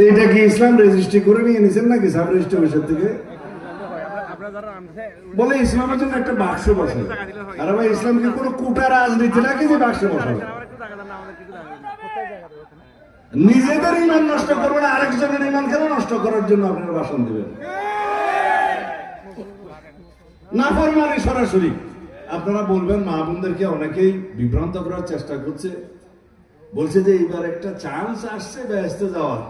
তো এটা কি ইসলাম রেজিস্ট্রি করে নিয়ে নিছেন নাকি সাব রেজিস্ট্রি থেকে? বলে ইসলামের জন্য একটা বাক্স বসে আরে ভাই, ইসলাম কি কোনো কুটা রাজনীতি নাকি যে বাক্স বসাবে নিজেদের ইমান নষ্ট করবেন আরেকজনের ইমান কেন নষ্ট করার জন্য আপনারা ভাষণ দিবেন? না ফরমানি সরাসরি। আপনারা বলবেন, মা বোনদেরকে অনেকেই বিভ্রান্ত করার চেষ্টা করছে। বলছে যে এইবার একটা চান্স আসছে ব্যস্ত যাওয়ার।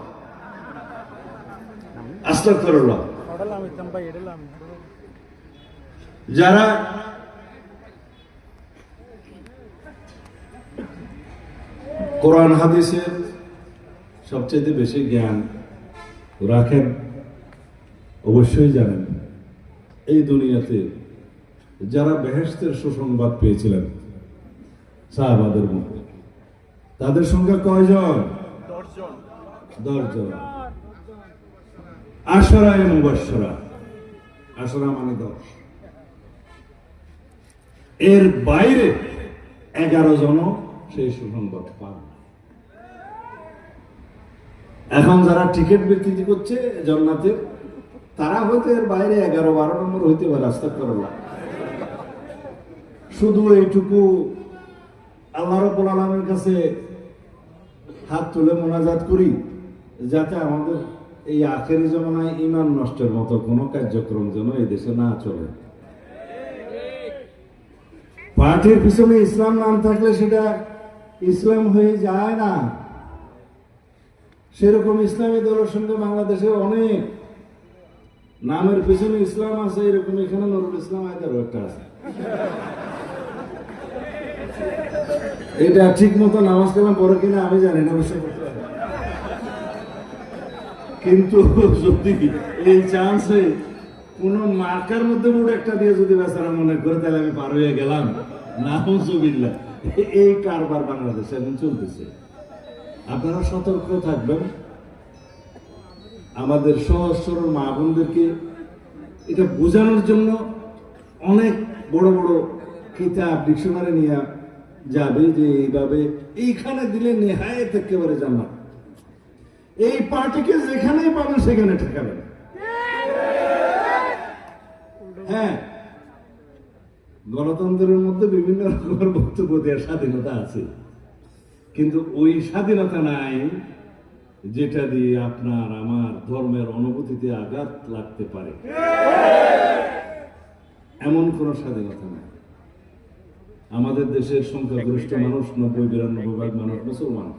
আস্তাগফিরুল্লাহ। যারা কোরআন, হাদিসের সবচেয়ে বেশি জ্ঞান রাখেন, অবশ্যই জানেন, এই দুনিয়াতে যারা বেহেস্তের সুসংবাদ পেয়েছিলেন, সাহাবাদের মধ্যে, তাদের সংখ্যা কয়জন? দশজন। দশজন। আশরায় মুবাসরা আশরা মানে দশ। এর বাইরে এগারো জন সেই সুসংবাদ পান এখন যারা টিকিট বিক্রি করছে জন্নাতের, তারা হয়তো এর বাইরে এগারো বারো নম্বর হইতে পারে রাস্তা করলা শুধু এইটুকু আল্লাহ রব্বুল আলমের কাছে হাত তুলে মোনাজাত করি, যাতে আমাদের এই আখেরি জমানায় ইমান নষ্টের মতো কোনো কার্যক্রম যেন এই দেশে না চলে। পার্টির পিছনে ইসলাম নাম থাকলে সেটা ইসলাম হয়ে যায় না। সেরকম ইসলামী দলের সঙ্গে বাংলাদেশে অনেক নামের পিছনে ইসলাম আছে, এরকম এখানে নুরুল ইসলাম আয়দারও একটা আছে। এটা ঠিক মতো নামাজ কালাম পড়ে কিনা আমি জানি না পারি। কিন্তু যদি এই চান্সে কোন মার্কার মধ্যে মুড়ে একটা দিয়ে যদি বেচারা মনে করে, তাহলে আমি পার হয়ে গেলাম। না হুজুবিল্লাহ এই কারবার বাংলাদেশে এখন চলতেছে। আপনারা সতর্ক থাকবেন। আমাদের সহজ মা বোনদেরকে এটা বোঝানোর জন্য অনেক বড় বড় কিতাব ডিকশনারি নিয়ে যাবে যে এইভাবে এইখানে দিলে নেহায়ত একেবারে জান্নাত। এই পার্টিকে যেখানেই পাবেন, সেখানে ঠেকাবেন। হ্যাঁ। গণতন্ত্রের মধ্যে বিভিন্ন রকমের বক্তব্য দেওয়ার স্বাধীনতা আছে। কিন্তু ওই স্বাধীনতা নাই যেটা দিয়ে আপনার আমার ধর্মের অনুভূতিতে আঘাত লাগতে পারে। এমন কোন স্বাধীনতা নাই। আমাদের দেশের সংখ্যাগরিষ্ঠ মানুষ, নব্বই, বিরানব্বই ভাগ মানুষ মুসলমান।